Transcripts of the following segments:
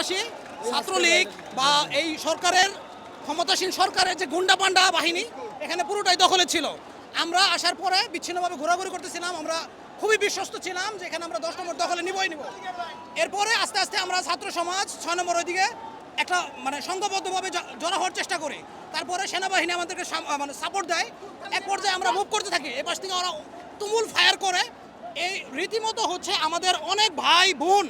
সন্ত্রাসী ছাত্রলীগ বা এই সরকারের ক্ষমতাসীন সরকারের যে গুন্ডা পান্ডা বাহিনী, এখানে পুরোটাই দখলে ছিল। আমরা আসার পরে বিচ্ছিন্নভাবে ঘোরাঘুরি করতেছিলাম, আমরা খুবই বিশ্বস্ত ছিলাম যে এখানে আমরা দশ নম্বর দখলে নিবই নিব। এরপরে আস্তে আস্তে আমরা ছাত্র সমাজ ছয় নম্বর ওইদিকে একটা মানে সংঘবদ্ধভাবে জড়ো হওয়ার চেষ্টা করি। তারপরে সেনাবাহিনী আমাদেরকে মানে সাপোর্ট দেয়। এক পর্যায়ে আমরা মুভ করতে থাকি। এ পাশ থেকে ওরা তুমুল ফায়ার করে। এই রীতিমতো হচ্ছে আমাদের অনেক ভাই বোন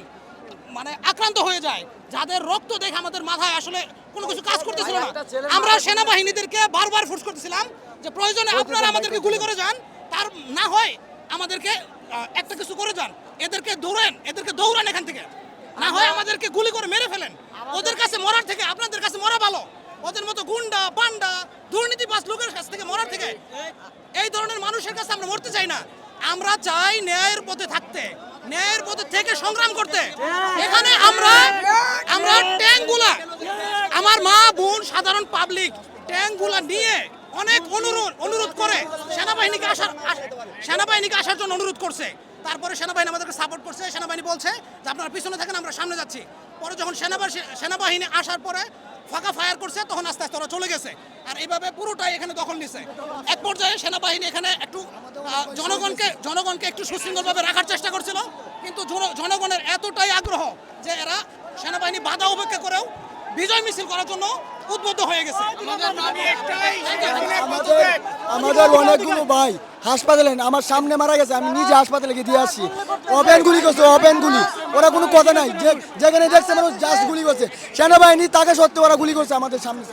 মানে আক্রান্ত হয়ে যায়। যাদের রক্ত দেখে আমাদের মাথায় আসলে কোনো কিছু কাজ করতেছিল না। আমরা সেনাবাহিনীদেরকে বারবার ফোর্স করতেছিলাম যে প্রয়োজনে আপনারা আমাদেরকে গুলি করে যান। তার না হয় আমাদেরকে একটা কিছু করে যান। এদেরকে দৌড়েন এদেরকে দৌড়ান এখান থেকে। না হয় আমাদেরকে গুলি করে মেরে ফেলেন। ওদের কাছে মরার থেকে আপনাদের কাছে মরা ভালো। ওদের মতো গুন্ডা পান্ডা দুর্নীতিবাজ লোকের কাছ থেকে মরার থেকে। এই ধরনের মানুষের কাছে আমরা মরতে চাই না। আমরা চাই ন্যায়ের পথে থাকতে পথে থেকে সংগ্রাম করতে। এখানে আমরা আমরা ট্যাঙ্কগুলা আমার মা, বোন, সাধারণ পাবলিক ট্যাঙ্কগুলা নিয়ে অনেক অনুরোধ অনুরোধ করে সেনাবাহিনীকে আসার সেনাবাহিনীকে আসার জন্য অনুরোধ করছে। তারপরে সেনাবাহিনী আমাদেরকে সাপোর্ট করছে। সেনাবাহিনী বলছে যে, আপনারা পিছনে থাকেন, আমরা সামনে যাচ্ছি। পরে যখন সেনাবাহিনী সেনাবাহিনী আসার পরে ফাঁকা ফায়ার করছে তখন আস্তে আস্তে ওরা চলে গেছে। আর এইভাবে পুরোটাই এখানে দখল নিছে। এক পর্যায়ে সেনাবাহিনী এখানে একটু জনগণকে জনগণকে একটু সুশৃঙ্খলভাবে রাখার চেষ্টা করছিল। কিন্তু জনগণের এতটাই আগ্রহ যে এরা সেনাবাহিনী বাধা উপেক্ষা করেও বিজয় মিছিল করার জন্য উদ্বুদ্ধ হয়ে গেছে। আমাদের অনেকগুলো ভাই হাসপাতালে, আমার সামনে মারা গেছে, আমি নিজে হাসপাতালে গিয়ে দিয়ে আসছি। ওপেন গুলি করছে, ওপেন গুলি। ওরা কোনো কথা নাই। যে যেখানে দেখছে মানুষ জাস্ট গুলি করছে। সেনাবাহিনী তাকে সত্যি ওরা গুলি করছে আমাদের সামনে।